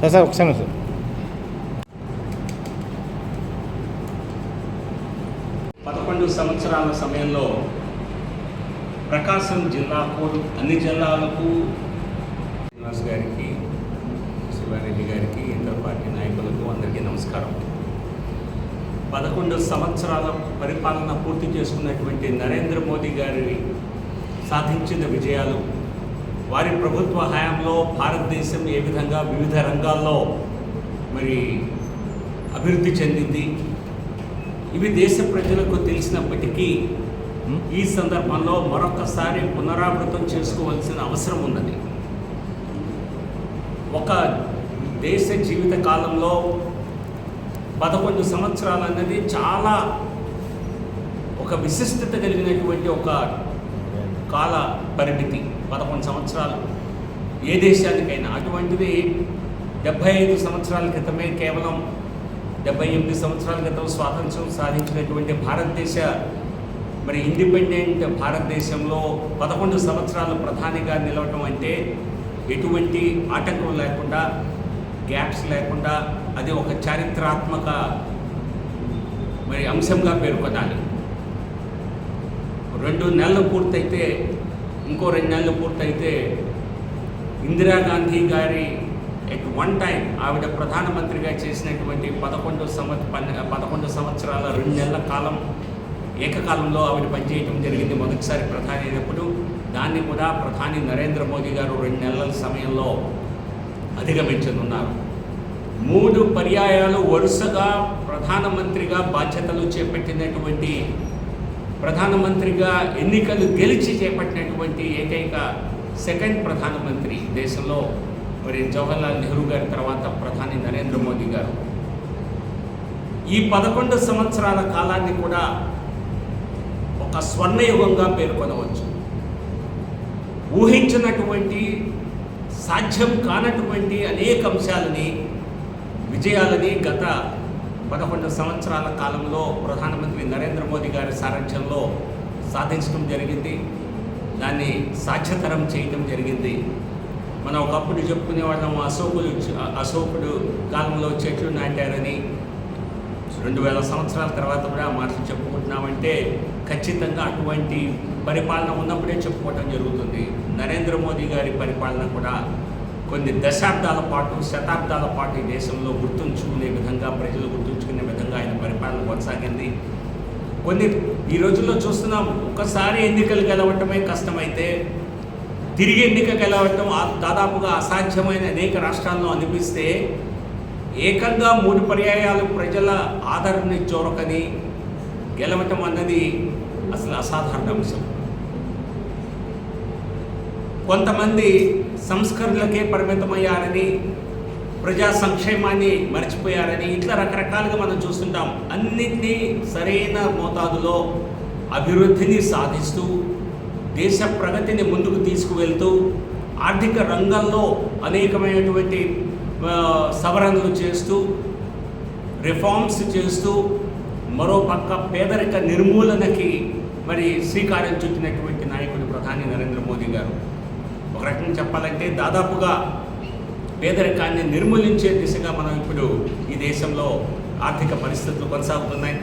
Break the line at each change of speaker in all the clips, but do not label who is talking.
Sir sir ఒకసారి sir.
పదకొండు సంవత్సరాల సమయంలో ప్రకాశం జిల్లాకు అన్ని జిల్లాలకు శ్రీనివాస్ గారికి శివారెడ్డి గారికి ఇతర పార్టీ నాయకులకు అందరికీ నమస్కారం. పదకొండు సంవత్సరాల పరిపాలన పూర్తి చేసుకున్నటువంటి నరేంద్ర మోదీ గారి సాధించిన విజయాలు వారి ప్రభుత్వ హయాంలో భారతదేశం ఏ విధంగా వివిధ రంగాల్లో మరి అభివృద్ధి చెందింది? ఇవి దేశ ప్రజలకు తెలిసినప్పటికీ ఈ సందర్భంలో మరొకసారి పునరావృతం చేసుకోవాల్సిన అవసరం ఉన్నది. ఒక దేశ జీవిత కాలంలో పదకొండు సంవత్సరాలు అనేది చాలా ఒక విశిష్టత కలిగినటువంటి ఒక కాల పరిమితి. పదకొండు సంవత్సరాలు. ఏ దేశానికైనా అటువంటిది డెబ్భై ఐదు సంవత్సరాల క్రితమే కేవలం డెబ్బై ఎనిమిది సంవత్సరాల క్రితం స్వాతంత్రం సాధించినటువంటి భారతదేశ మరి ఇండిపెండెంట్ భారతదేశంలో పదకొండు సంవత్సరాలు ప్రధానిగా నిలవటం అంటే ఎటువంటి ఆటంకం లేకుండా గ్యాప్స్ లేకుండా అది ఒక చారిత్రాత్మక మరి అంశంగా పేర్కొనాలి. రెండు నెలలు పూర్తయితే ఇంకో రెండు నెలలు పూర్తయితే ఇందిరాగాంధీ గారి ఎట్ వన్ టైం ఆవిడ ప్రధానమంత్రిగా చేసినటువంటి పదకొండు సంవత్ పన్నె పదకొండు సంవత్సరాల రెండు నెలల కాలం ఏకకాలంలో ఆవిడ పనిచేయడం జరిగింది మొదటిసారి ప్రధాని అయినప్పుడు. దాన్ని కూడా ప్రధాని నరేంద్ర మోదీ గారు రెండు నెలల సమయంలో అధిగమించనున్నారు. మూడు పర్యాయాలు వరుసగా ప్రధానమంత్రిగా బాధ్యతలు చేపట్టినటువంటి ప్రధానమంత్రిగా ఎన్నికలు గెలిచి చేపట్టినటువంటి ఏకైక సెకండ్ ప్రధానమంత్రి దేశంలో మరి జవహర్లాల్ నెహ్రూ గారి తర్వాత ప్రధాని నరేంద్ర మోదీ గారు. ఈ పదకొండు సంవత్సరాల కాలాన్ని కూడా ఒక స్వర్ణయుగంగా పేర్కొనవచ్చు. ఊహించినటువంటి సాధ్యం కానటువంటి అనేక అంశాలని విజయాలని గత పదకొండు సంవత్సరాల కాలంలో ప్రధానమంత్రి నరేంద్ర మోదీ గారి సారథ్యంలో సాధించడం జరిగింది. దాన్ని సాధ్యతరం చేయడం జరిగింది. మనం ఒకప్పుడు చెప్పుకునే వాళ్ళం అశోకులు అశోకుడు కాలంలో చెట్లు నాటారని. రెండు వేల సంవత్సరాల తర్వాత కూడా మాటలు చెప్పుకుంటున్నామంటే ఖచ్చితంగా అటువంటి పరిపాలన ఉన్నప్పుడే చెప్పుకోవటం జరుగుతుంది. నరేంద్ర మోదీ గారి పరిపాలన కూడా కొన్ని దశాబ్దాల పాటు శతాబ్దాల పాటు ఈ దేశంలో గుర్తుంచుకునే విధంగా ప్రజలు గుర్తుంచుకునే విధంగా ఆయన పరిపాలన కొనసాగింది. కొన్ని ఈ రోజుల్లో చూస్తున్నాం ఒకసారి ఎన్నికలు గెలవటమే కష్టమైతే తిరిగి ఎన్నిక గెలవటం దాదాపుగా అసాధ్యమైన అనేక రాష్ట్రాల్లో అనిపిస్తే ఏకంగా మూడు పర్యాయాలు ప్రజల ఆదరణని చోరకని గెలవటం అన్నది అసలు అసాధారణ అంశం కొంతమంది సంస్కరణలకే పరిమితమయ్యారని ప్రజా సంక్షేమాన్ని మర్చిపోయారని ఇట్లా రకరకాలుగా మనం చూస్తుంటాం. అన్నిటినీ సరైన మోతాదులో అభివృద్ధిని సాధిస్తూ దేశ ప్రగతిని ముందుకు తీసుకువెళ్తూ ఆర్థిక రంగంలో అనేకమైనటువంటి సవరణలు చేస్తూ రిఫార్మ్స్ చేస్తూ మరో పక్క పేదరిక నిర్మూలనకి మరి శ్రీకారం చుట్టినటువంటి నాయకుడు ప్రధాని నరేంద్ర మోదీ గారు ఒక రకంగా చెప్పాలంటే దాదాపుగా పేదరికాన్ని నిర్మూలించే దిశగా మనం ఇప్పుడు ఈ దేశంలో ఆర్థిక పరిస్థితులు కొనసాగుతున్నాయి.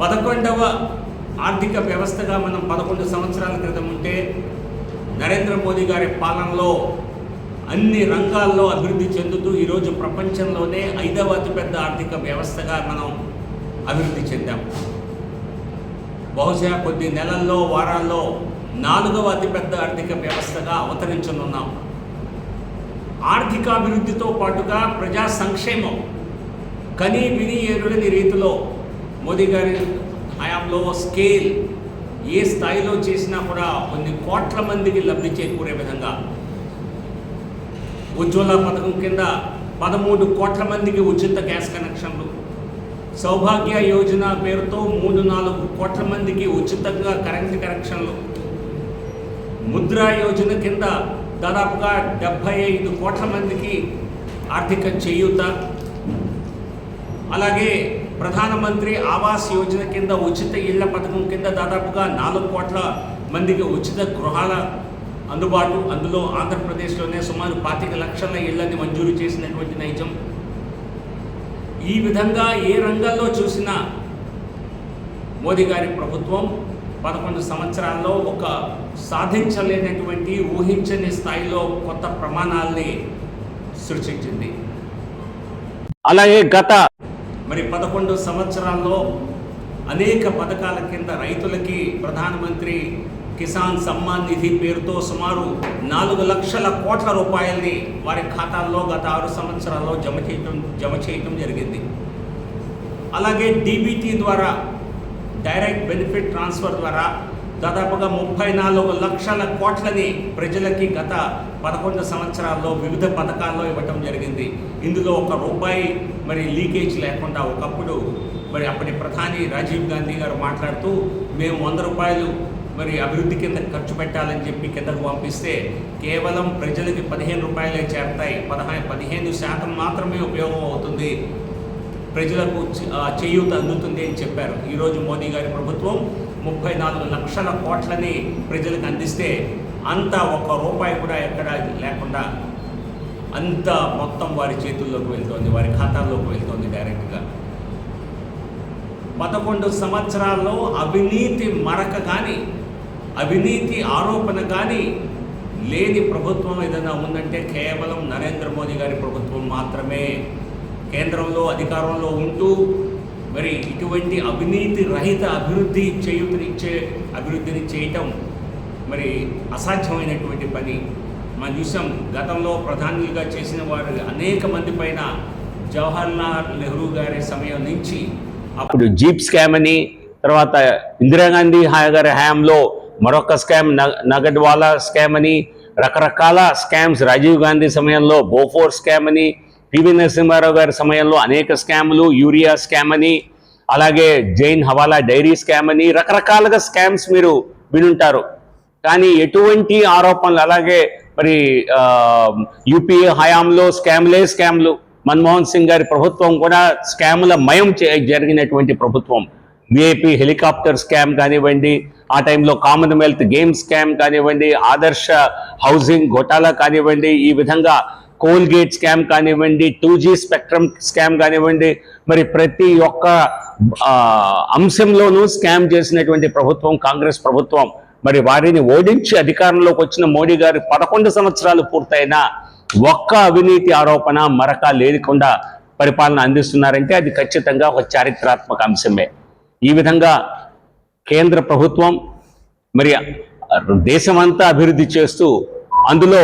పదకొండవ ఆర్థిక వ్యవస్థగా మనం పదకొండు సంవత్సరాల క్రితం ఉంటే నరేంద్ర మోదీ గారి పాలనలో అన్ని రంగాల్లో అభివృద్ధి చెందుతూ ఈరోజు ప్రపంచంలోనే ఐదవ అతిపెద్ద ఆర్థిక వ్యవస్థగా మనం అభివృద్ధి చెందాం. బహుశా కొద్ది నెలల్లో వారాల్లో నాలుగవ అతిపెద్ద ఆర్థిక వ్యవస్థగా అవతరించనున్నాం. ఆర్థిక అభివృద్ధితో పాటుగా ప్రజా సంక్షేమం కని విని ఎరుడని రీతిలో మోదీ గారి హయాంలో స్కేల్ ఏ స్థాయిలో చేసినా కూడా కొన్ని కోట్ల మందికి లబ్ధి చేకూరే విధంగా. ఉజ్వల పథకం కింద పదమూడు కోట్ల మందికి ఉచిత గ్యాస్ కనెక్షన్లు. సౌభాగ్య యోజన పేరుతో మూడు నాలుగు కోట్ల మందికి ఉచితంగా కరెంట్ కనెక్షన్లు. ముద్రా యోజన కింద దాదాపుగా డెబ్భై ఐదు కోట్ల మందికి ఆర్థిక చేయూత. అలాగే ప్రధానమంత్రి ఆవాస్ యోజన కింద ఉచిత ఇళ్ళ పథకం కింద దాదాపుగా నాలుగు కోట్ల మందికి ఉచిత గృహాల
అందుబాటు. అందులో ఆంధ్రప్రదేశ్లోనే సుమారు పాతిక లక్షల ఇళ్ళని మంజూరు చేసినటువంటి నైజం. ఈ విధంగా ఏ రంగంలో చూసినా మోదీ గారి ప్రభుత్వం పదకొండు సంవత్సరాల్లో ఒక సాధించలేనటువంటి ఊహించని స్థాయిలో కొత్త ప్రమాణాల్ని సృష్టించింది.
అలాగే గత
మరి పదకొండు సంవత్సరాల్లో అనేక పథకాల కింద రైతులకి ప్రధానమంత్రి కిసాన్ సమ్మాన్ నిధి పేరుతో సుమారు నాలుగు లక్షల కోట్ల రూపాయల్ని వారి ఖాతాల్లో గత ఆరు సంవత్సరాల్లో జమ చేయటం జమ చేయటం జరిగింది. అలాగే డీబీటీ ద్వారా డైరెక్ట్ బెనిఫిట్ ట్రాన్స్ఫర్ ద్వారా దాదాపుగా ముప్పై నాలుగు లక్షల కోట్లని ప్రజలకి గత పదకొండు సంవత్సరాల్లో వివిధ పథకాల్లో ఇవ్వటం జరిగింది. ఇందులో ఒక రూపాయి మరి లీకేజ్ లేకుండా ఒకప్పుడు మరి అప్పటి ప్రధాని రాజీవ్ గాంధీ గారు మాట్లాడుతూ మేము వంద రూపాయలు మరి అభివృద్ధి కింద ఖర్చు పెట్టాలని చెప్పి కిందకు పంపిస్తే కేవలం ప్రజలకి పదిహేను రూపాయలే చేరతాయి. పదహా పదిహేను శాతం మాత్రమే ఉపయోగం అవుతుంది. ప్రజలకు చేయూత అందుతుంది అని చెప్పారు. ఈరోజు మోదీ గారి ప్రభుత్వం ముప్పై నాలుగు లక్షల కోట్లని ప్రజలకు అందిస్తే అంత ఒక్క రూపాయి కూడా ఎక్కడ లేకుండా అంత మొత్తం వారి చేతుల్లోకి వెళ్తోంది వారి ఖాతాల్లోకి వెళ్తోంది డైరెక్ట్గా. పదకొండు సంవత్సరాల్లో అవినీతి మరక కానీ అవినీతి ఆరోపణ కానీ లేని ప్రభుత్వం ఏదైనా ఉందంటే కేవలం నరేంద్ర మోదీ గారి ప్రభుత్వం మాత్రమే. కేంద్రంలో అధికారంలో ఉంటూ మరి ఇటువంటి అవినీతి రహిత అభివృద్ధి చేయుతనిచ్చే అభివృద్ధిని చేయటం మరి అసాధ్యమైనటువంటి పని. మనం చూసాం గతంలో ప్రధానులుగా చేసిన వారు అనేక మంది పైన జవహర్లాల్ నెహ్రూ గారి సమయం నుంచి
అప్పుడు జీప్ స్కామ్ అని తర్వాత ఇందిరాగాంధీ హా- గారి హయాంలో మరొక స్కామ్ నగ- నగడ్వాలా స్కామ్ అని రకరకాల స్కామ్స్ రాజీవ్ గాంధీ సమయంలో బోఫోర్ స్కామ్ అని పివి నరసింహారావు గారి సమయంలో అనేక స్కాములు యూరియా స్కామ్ అని అలాగే జైన్ హవాలా డైరీ స్కామ్ అని రకరకాలుగా స్కామ్స్ మీరు వినుంటారు. కానీ ఎటువంటి ఆరోపణలు అలాగే మరి యూపీఏ హయాంలో స్కామ్లే స్కామ్లు మన్మోహన్ సింగ్ గారి ప్రభుత్వం కూడా స్కాముల మయం జరిగినటువంటి ప్రభుత్వం. విఐపి హెలికాప్టర్ స్కామ్ కానివ్వండి ఆ టైంలో కామన్వెల్త్ గేమ్ స్కామ్ కానివ్వండి ఆదర్శ హౌసింగ్ ఘోటాలా కానివ్వండి ఈ విధంగా కోల్గేట్ స్కామ్ కానివ్వండి టూ జీ స్పెక్ట్రమ్ స్కామ్ కానివ్వండి మరి ప్రతి ఒక్క అంశంలోనూ స్కామ్ చేసినటువంటి ప్రభుత్వం కాంగ్రెస్ ప్రభుత్వం మరి వారిని ఓడించి అధికారంలోకి వచ్చిన మోడీ గారి పదకొండు సంవత్సరాలు పూర్తయినా ఒక్క అవినీతి ఆరోపణ మరక లేకుండా పరిపాలన అందిస్తున్నారంటే అది ఖచ్చితంగా ఒక చారిత్రాత్మక అంశమే. ఈ విధంగా కేంద్ర ప్రభుత్వం మరి దేశమంతా అభివృద్ధి చేస్తూ అందులో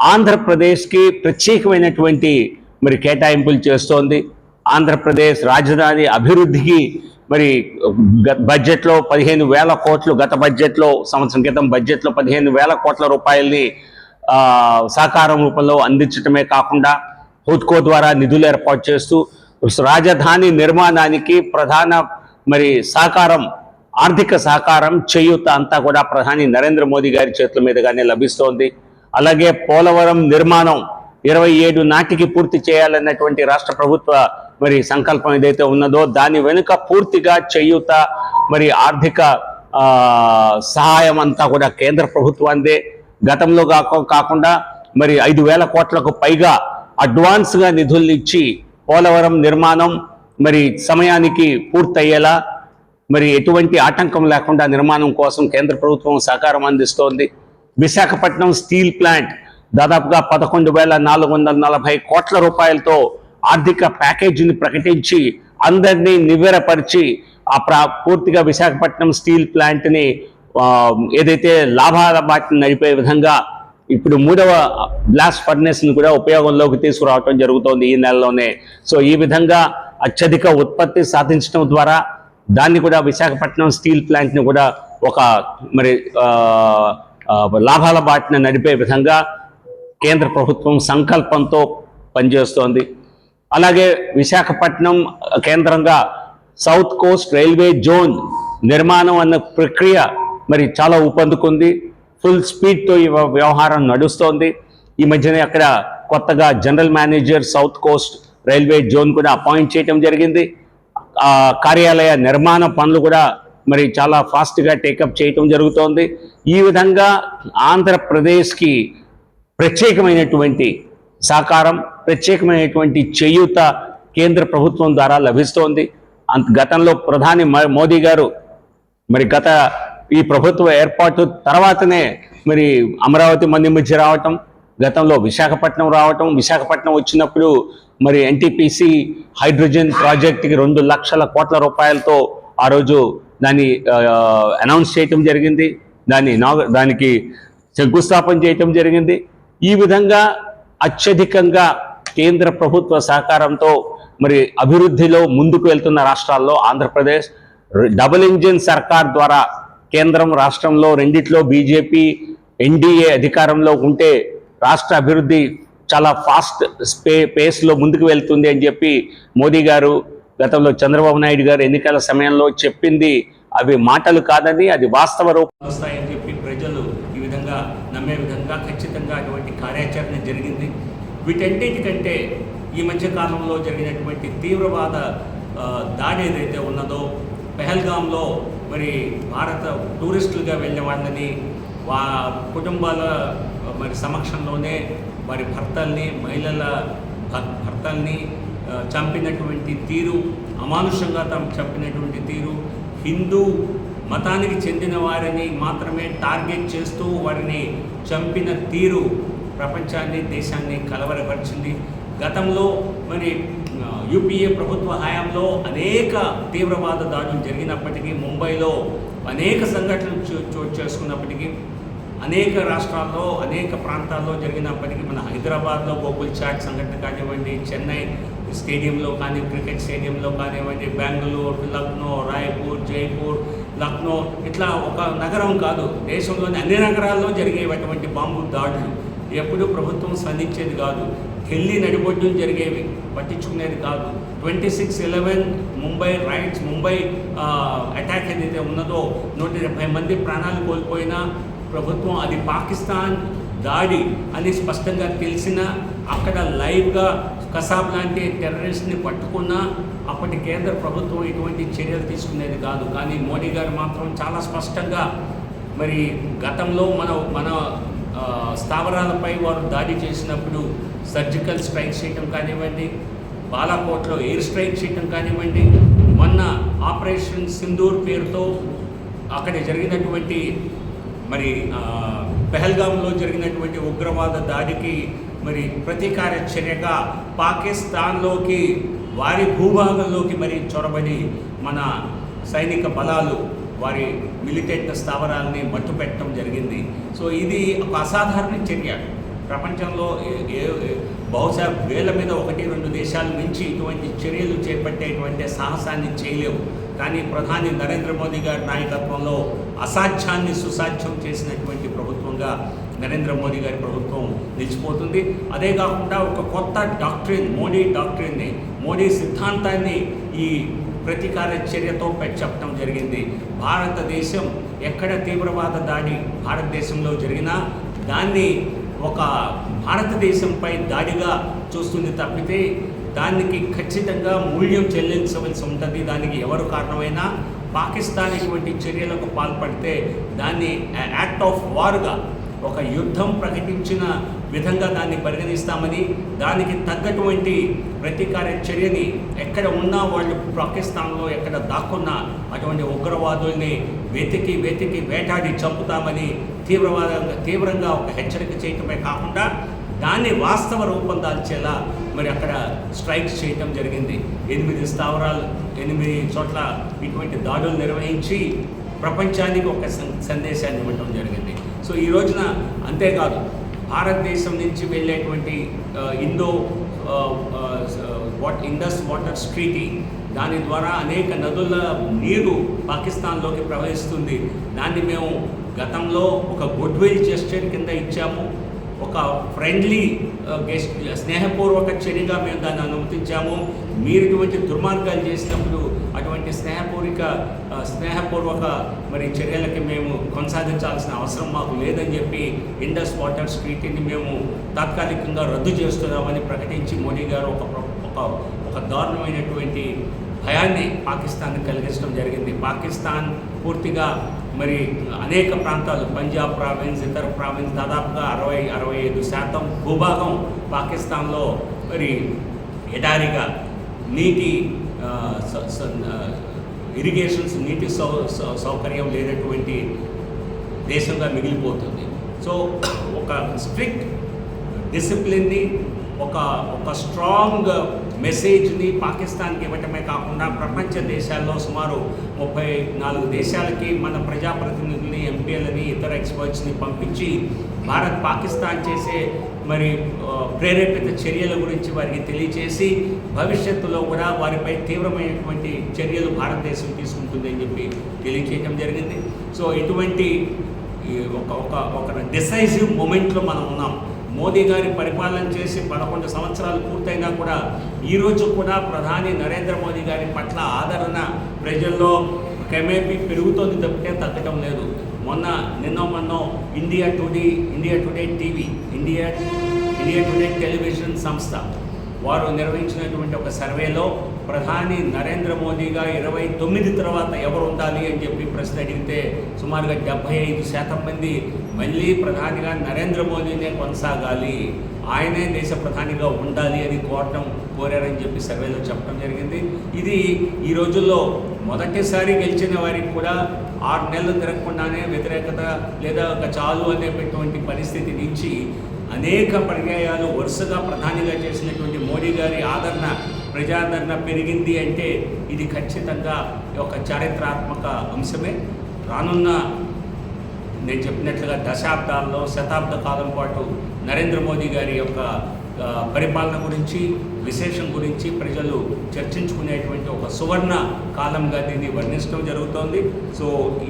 ఆంధ్రప్రదేశ్కి ప్రత్యేకమైనటువంటి మరి కేటాయింపులు చేస్తోంది. ఆంధ్రప్రదేశ్ రాజధాని అభివృద్ధికి మరి గ- బడ్జెట్లో పదిహేను వేల కోట్లు గత బడ్జెట్లో సంవత్సరం క్రితం బడ్జెట్లో పదిహేను వేల కోట్ల రూపాయల్ని సహకారం రూపంలో అందించటమే కాకుండా హుడ్కో ద్వారా నిధులు ఏర్పాటు చేస్తూ రాజధాని నిర్మాణానికి ప్రధాన మరి సహకారం ఆర్థిక సహకారం చేయూత అంతా కూడా ప్రధాని నరేంద్ర మోదీ గారి చేతుల మీదుగానే లభిస్తోంది. అలాగే పోలవరం నిర్మాణం ఇరవై ఏడు నాటికి పూర్తి చేయాలన్నటువంటి రాష్ట్ర ప్రభుత్వ మరి సంకల్పం ఏదైతే ఉన్నదో దాని వెనుక పూర్తిగా చేయూత మరి ఆర్థిక సహాయం అంతా కూడా కేంద్ర ప్రభుత్వాందే గతంలో కాకుండా మరి ఐదు వేల కోట్లకు పైగా అడ్వాన్స్గా నిధులు ఇచ్చి పోలవరం నిర్మాణం మరి సమయానికి పూర్తయ్యేలా మరి ఎటువంటి ఆటంకం లేకుండా నిర్మాణం కోసం కేంద్ర ప్రభుత్వం సహకారం అందిస్తోంది. విశాఖపట్నం స్టీల్ ప్లాంట్ దాదాపుగా పదకొండు వేల నాలుగు వందల నలభై కోట్ల రూపాయలతో ఆర్థిక ప్యాకేజీని ప్రకటించి అందరినీ నివ్వెరపరిచి ఆ ప్రా పూర్తిగా విశాఖపట్నం స్టీల్ ప్లాంట్ని ఏదైతే లాభాల బాటిని నడిపే విధంగా ఇప్పుడు మూడవ బ్లాస్ట్ ఫర్నెస్ని కూడా ఉపయోగంలోకి తీసుకురావటం జరుగుతోంది ఈ నెలలోనే. సో ఈ విధంగా అత్యధిక ఉత్పత్తి సాధించడం ద్వారా దాన్ని కూడా విశాఖపట్నం స్టీల్ ప్లాంట్ని కూడా ఒక మరి లాభాల బాటిన నడిపే విధంగా కేంద్ర ప్రభుత్వం సంకల్పంతో పనిచేస్తోంది. అలాగే విశాఖపట్నం కేంద్రంగా సౌత్ కోస్ట్ రైల్వే జోన్ నిర్మాణం అన్న ప్రక్రియ మరి చాలా ఊపందుకుంది. ఫుల్ స్పీడ్తో ఈ వ్యవహారం నడుస్తోంది. ఈ మధ్యనే అక్కడ కొత్తగా general manager south coast railway zone కూడా అపాయింట్ చేయడం జరిగింది. ఆ కార్యాలయ నిర్మాణ పనులు కూడా
మరి చాలా ఫాస్ట్గా టేకప్ చేయటం జరుగుతోంది. ఈ విధంగా ఆంధ్రప్రదేశ్కి ప్రత్యేకమైనటువంటి సహకారం ప్రత్యేకమైనటువంటి చేయూత కేంద్ర ప్రభుత్వం ద్వారా లభిస్తోంది. అంత గతంలో ప్రధాని మ- మోదీ గారు మరి గత ఈ ప్రభుత్వ ఏర్పాటు తర్వాతనే మరి అమరావతి మంది మధ్య రావటం గతంలో విశాఖపట్నం రావటం విశాఖపట్నం వచ్చినప్పుడు మరి ఎన్టీపీసీ హైడ్రోజన్ ప్రాజెక్ట్కి రెండు లక్షల కోట్ల రూపాయలతో ఆ రోజు దాన్ని అనౌన్స్ చేయటం జరిగింది. దాన్ని దానికి శంకుస్థాపన చేయటం జరిగింది. ఈ విధంగా అత్యధికంగా కేంద్ర ప్రభుత్వ సహకారంతో మరి అభివృద్ధిలో ముందుకు వెళ్తున్న రాష్ట్రాల్లో ఆంధ్రప్రదేశ్ డబుల్ ఇంజిన్ సర్కార్ ద్వారా కేంద్రం రాష్ట్రంలో రెండిట్లో బీజేపీ ఎన్డీఏ అధికారంలో ఉంటే రాష్ట్ర అభివృద్ధి చాలా ఫాస్ట్ స్పే పేస్లో ముందుకు వెళ్తుంది అని చెప్పి మోదీ గారు గతంలో చంద్రబాబు నాయుడు గారు ఎన్నికల సమయంలో చెప్పింది అవి మాటలు కాదని అది వాస్తవ రూపం
వస్తాయని చెప్పి ప్రజలు ఈ విధంగా నమ్మే విధంగా ఖచ్చితంగా అటువంటి కార్యాచరణ జరిగింది. వీటన్నిటికంటే ఈ మధ్య కాలంలో జరిగినటువంటి తీవ్రవాద దాడి ఏదైతే ఉన్నదో పెహల్గాంలో మరి భారత టూరిస్టులుగా వెళ్ళిన వాళ్ళని వా కుటుంబాల మరి సమక్షంలోనే వారి భర్తల్ని మహిళల భర్తల్ని చంపినటువంటి తీరు అమానుషంగా తాము చంపినటువంటి తీరు హిందూ మతానికి చెందిన వారిని మాత్రమే టార్గెట్ చేస్తూ వారిని చంపిన తీరు ప్రపంచాన్ని దేశాన్ని కలవరపరిచింది. గతంలో మరి యూపీఏ ప్రభుత్వ హయాంలో అనేక తీవ్రవాద దాడులు జరిగినప్పటికీ ముంబైలో అనేక సంఘటనలు చో- చోటు చేసుకున్నప్పటికీ అనేక రాష్ట్రాల్లో అనేక ప్రాంతాల్లో జరిగినప్పటికీ మన హైదరాబాద్లో గోకుల్ చాట్ సంఘటన కానివ్వండి చెన్నై స్టేడియంలో కానీ క్రికెట్ స్టేడియంలో కానివ్వండి బెంగళూరు లక్నో రాయ్పూర్ జైపూర్ లక్నో ఇట్లా ఒక నగరం కాదు దేశంలోని అన్ని నగరాల్లో జరిగేటువంటి బాంబు దాడులు ఎప్పుడూ ప్రభుత్వం స్పందించేది కాదు ఢిల్లీ నడిబొడ్డు జరిగేవి పట్టించుకునేది కాదు. Twenty six eleven Mumbai riots Mumbai attack ఏదైతే ఉన్నదో నూట డెబ్బై మంది ప్రాణాలు కోల్పోయినా ప్రభుత్వం అది పాకిస్తాన్ దాడి అని స్పష్టంగా తెలిసిన అక్కడ లైవ్గా కసాబ్ లాంటి టెర్రరిస్ట్ని పట్టుకున్నా అప్పటి కేంద్ర ప్రభుత్వం ఎటువంటి చర్యలు తీసుకునేది కాదు. కానీ మోడీ గారు మాత్రం చాలా స్పష్టంగా మరి గతంలో మన మన స్థావరాలపై వారు దాడి చేసినప్పుడు సర్జికల్ స్ట్రైక్ చేయటం కానివ్వండి బాలాకోట్లో ఎయిర్ స్ట్రైక్ చేయటం కానివ్వండి మొన్న ఆపరేషన్ సింధూర్ పేరుతో అక్కడ జరిగినటువంటి మరి పెహల్గాంలో జరిగినటువంటి ఉగ్రవాద దాడికి మరి ప్రతీకార చర్యగా పాకిస్తాన్లోకి వారి భూభాగంలోకి మరి చొరబడి మన సైనిక బలాలు వారి మిలిటెంట్ స్థావరాలని మట్టుపెట్టడం జరిగింది. సో ఇది ఒక అసాధారణ చర్య. ప్రపంచంలో ఏ- బహుశా వేల మీద ఒకటి రెండు దేశాల నుంచి ఇటువంటి చర్యలు చేపట్టేటువంటి సాహసాన్ని చేయలేవు. కానీ ప్రధాని నరేంద్ర మోదీ గారి నాయకత్వంలో అసాధ్యాన్ని సుసాధ్యం చేసినటువంటి ప్రభుత్వంగా నరేంద్ర మోదీ గారి ప్రభుత్వం నిలిచిపోతుంది. అదే కాకుండా ఒక కొత్త డాక్టరీన్ మోడీ డాక్టరీన్ని మోడీ సిద్ధాంతాన్ని ఈ ప్రతీకార చర్యతో చెప్పడం జరిగింది. భారతదేశం ఎక్కడ తీవ్రవాద దాడి భారతదేశంలో జరిగినా దాన్ని ఒక భారతదేశంపై దాడిగా చూస్తుంది తప్పితే దానికి ఖచ్చితంగా మూల్యం చెల్లించవలసి ఉంటుంది. దానికి ఎవరు కారణమైనా పాకిస్తాన్ ఇటువంటి చర్యలకు పాల్పడితే దాన్ని యాక్ట్ ఆఫ్ వార్గా ఒక యుద్ధం ప్రకటించిన విధంగా దాన్ని పరిగణిస్తామని దానికి తగ్గటువంటి ప్రతీకార చర్యని ఎక్కడ ఉన్నా వాళ్ళు పాకిస్తాన్లో ఎక్కడ దాక్కున్నా అటువంటి ఉగ్రవాదుల్ని వెతికి వెతికి వేటాడి చంపుతామని తీవ్రవాదంగా తీవ్రంగా ఒక హెచ్చరిక చేయటమే కాకుండా దాన్ని వాస్తవ రూపం దాల్చేలా మరి అక్కడ స్ట్రైక్స్ చేయటం జరిగింది. ఎనిమిది స్థావరాలు ఎనిమిది చోట్ల ఇటువంటి దాడులు నిర్వహించి ప్రపంచానికి ఒక సందేశాన్ని ఇవ్వటం జరిగింది. సో ఈ రోజున అంతేకాదు భారతదేశం నుంచి వెళ్ళేటువంటి Indo what Indus water treaty దాని ద్వారా అనేక నదుల నీరు పాకిస్తాన్లోకి ప్రవహిస్తుంది. దాన్ని మేము గతంలో ఒక గుడ్ విల్ జెస్చర్ కింద ఇచ్చాము. ఒక ఫ్రెండ్లీ గెస్ట్ స్నేహపూర్వక చర్యగా మేము దాన్ని అనుమతించాము. మీరు ఇటువంటి దుర్మార్గాలు చేసినప్పుడు అటువంటి స్నేహపూర్వక స్నేహపూర్వక మరి చర్యలకి మేము కొనసాగించాల్సిన అవసరం మాకు లేదని చెప్పి ఇండస్ వాటర్ స్ట్రీట్ని మేము తాత్కాలికంగా రద్దు చేస్తున్నామని ప్రకటించి మోడీ గారు ఒక ప్ర- ఒక ఒక దారుణమైనటువంటి భయాన్ని పాకిస్తాన్ కలిగించడం జరిగింది. పాకిస్తాన్ పూర్తిగా మరి అనేక ప్రాంతాలు పంజాబ్ ప్రావిన్స్ ఇతర ప్రావిన్స్ దాదాపుగా అరవై అరవై ఐదు శాతం భూభాగం పాకిస్తాన్లో మరి ఎడారిగా నీటి ఇరిగేషన్స్ నీటి సౌ- సౌకర్యం లేనటువంటి దేశంగా మిగిలిపోతుంది. సో ఒక స్ట్రిక్ట్ డిసిప్లిన్ని ఒక ఒక స్ట్రాంగ్ మెసేజ్ని పాకిస్తాన్కి ఇవ్వటమే కాకుండా ప్రపంచ దేశాల్లో సుమారు ముప్పై నాలుగు దేశాలకి మన ప్రజాప్రతినిధుల్ని ఎంపీలని ఇతర ఎక్స్పర్ట్స్ని పంపించి భారత్ పాకిస్తాన్ చేసే మరి ప్రేరేపిత చర్యల గురించి వారికి తెలియచేసి భవిష్యత్తులో కూడా వారిపై తీవ్రమైనటువంటి చర్యలు భారతదేశం తీసుకుంటుంది అని చెప్పి తెలియచేయడం జరిగింది. సో ఇటువంటి ఒక ఒక ఒక డిసైజివ్ మూమెంట్లో మనం ఉన్నాం. మోదీ గారి పరిపాలన చేసి పదకొండు సంవత్సరాలు పూర్తయినా కూడా ఈరోజు కూడా ప్రధాని నరేంద్ర మోదీ గారి పట్ల ఆదరణ ప్రజల్లో క్రమేపీ పెరుగుతోంది తప్పితే తగ్గటం లేదు. మొన్న నిన్నో మొన్న India Today India Today TV India India Today television సంస్థ వారు నిర్వహించినటువంటి ఒక సర్వేలో ప్రధాని నరేంద్ర మోదీగా ఇరవై తొమ్మిది తర్వాత ఎవరు ఉండాలి అని చెప్పి ప్రశ్న అడిగితే సుమారుగా డెబ్బై ఐదు శాతం మంది మళ్ళీ ప్రధానిగా నరేంద్ర మోదీనే కొనసాగాలి. ఆయనే దేశ ప్రధానిగా ఉండాలి అని కోరటం కోరారని చెప్పి సర్వేలో చెప్పడం జరిగింది. ఇది ఈ రోజుల్లో మొదటిసారి గెలిచిన వారికి కూడా ఆరు నెలలు తిరగకుండానే వ్యతిరేకత లేదా ఒక చాలు అనేటువంటి పరిస్థితి నుంచి అనేక పర్యాయాలు వరుసగా ప్రధానిగా చేసినటువంటి మోడీ గారి ఆదరణ ప్రజాదరణ పెరిగింది అంటే ఇది ఖచ్చితంగా ఒక చారిత్రాత్మక అంశమే. రానున్న నేను చెప్పినట్లుగా దశాబ్దాల్లో శతాబ్ద కాలం పాటు నరేంద్ర మోదీ గారి యొక్క పరిపాలన గురించి విశేషం గురించి ప్రజలు చర్చించుకునేటువంటి ఒక సువర్ణ కాలంగా దీన్ని వర్ణించడం జరుగుతోంది. సో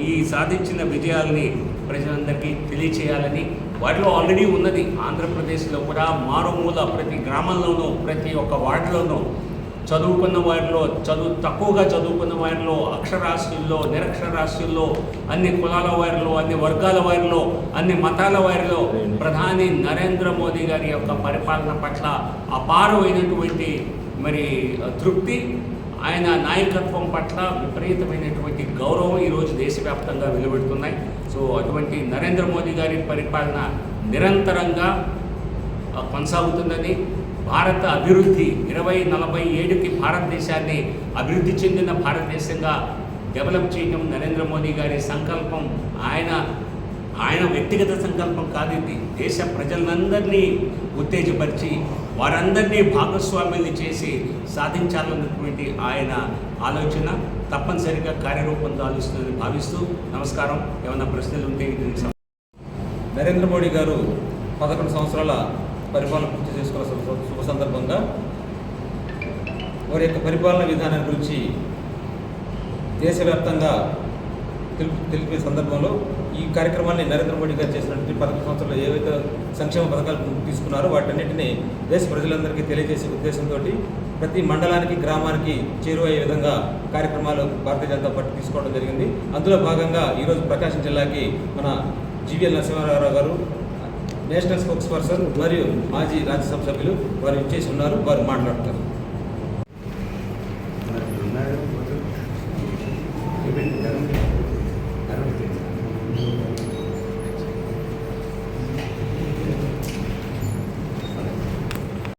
ఈ సాధించిన విజయాలని ప్రజలందరికీ తెలియచేయాలని వాటిలో ఆల్రెడీ ఉన్నది. ఆంధ్రప్రదేశ్లో కూడా మారుమూల ప్రతి గ్రామంలోనూ ప్రతి ఒక్క వార్డులోనూ చదువుకున్న వారిలో చదువు తక్కువగా చదువుకున్న వారిలో అక్షరాస్యుల్లో నిరక్షరాస్యుల్లో అన్ని కులాల వారిలో అన్ని వర్గాల వారిలో అన్ని మతాల వారిలో ప్రధాని నరేంద్ర మోదీ గారి యొక్క పరిపాలన పట్ల అపారమైనటువంటి మరి తృప్తి ఆయన నాయకత్వం పట్ల విపరీతమైనటువంటి గౌరవం ఈరోజు దేశవ్యాప్తంగా వెలువడుతున్నాయి. సో అటువంటి నరేంద్ర మోదీ గారి పరిపాలన నిరంతరంగా కొనసాగుతుందని భారత అభివృద్ధి ఇరవై నలభై ఏడుకి భారతదేశాన్ని అభివృద్ధి చెందిన భారతదేశంగా డెవలప్ చేయడం నరేంద్ర మోదీ గారి సంకల్పం. ఆయన ఆయన వ్యక్తిగత సంకల్పం కాదు ఇది. దేశ ప్రజలందరినీ ఉత్తేజపరిచి వారందరినీ భాగస్వామ్యులు చేసి సాధించాలన్నటువంటి ఆయన ఆలోచన తప్పనిసరిగా కార్యరూపం దాలుస్తుందని భావిస్తూ నమస్కారం. ఏమైనా ప్రశ్నలు ఉంటే
నరేంద్ర మోడీ గారు పదకొండు సంవత్సరాల పరిపాలన పూర్తి చేసుకోవాల శుభ సందర్భంగా. వారి యొక్క పరిపాలన విధానం గురించి దేశవ్యాప్తంగా తెలుపు తెలిపే సందర్భంలో ఈ కార్యక్రమాన్ని నరేంద్ర మోడీ గారు చేసినటువంటి పదకొండు సంవత్సరాలు ఏవైతే సంక్షేమ పథకాలు తీసుకున్నారో వాటన్నిటిని దేశ ప్రజలందరికీ తెలియజేసే ఉద్దేశంతో ప్రతి మండలానికి గ్రామానికి చేరువయ్యే విధంగా కార్యక్రమాలు భారతీయ జనతా పార్టీ తీసుకోవడం జరిగింది. అందులో భాగంగా ఈరోజు ప్రకాశం జిల్లాకి మన జీవీఎల్ నరసింహారావు గారు నేషనల్ స్పోక్స్ పర్సన్ మరియు మాజీ రాజ్యసభ సభ్యులు వారు ఇచ్చేసి ఉన్నారు వారు మాట్లాడతారు.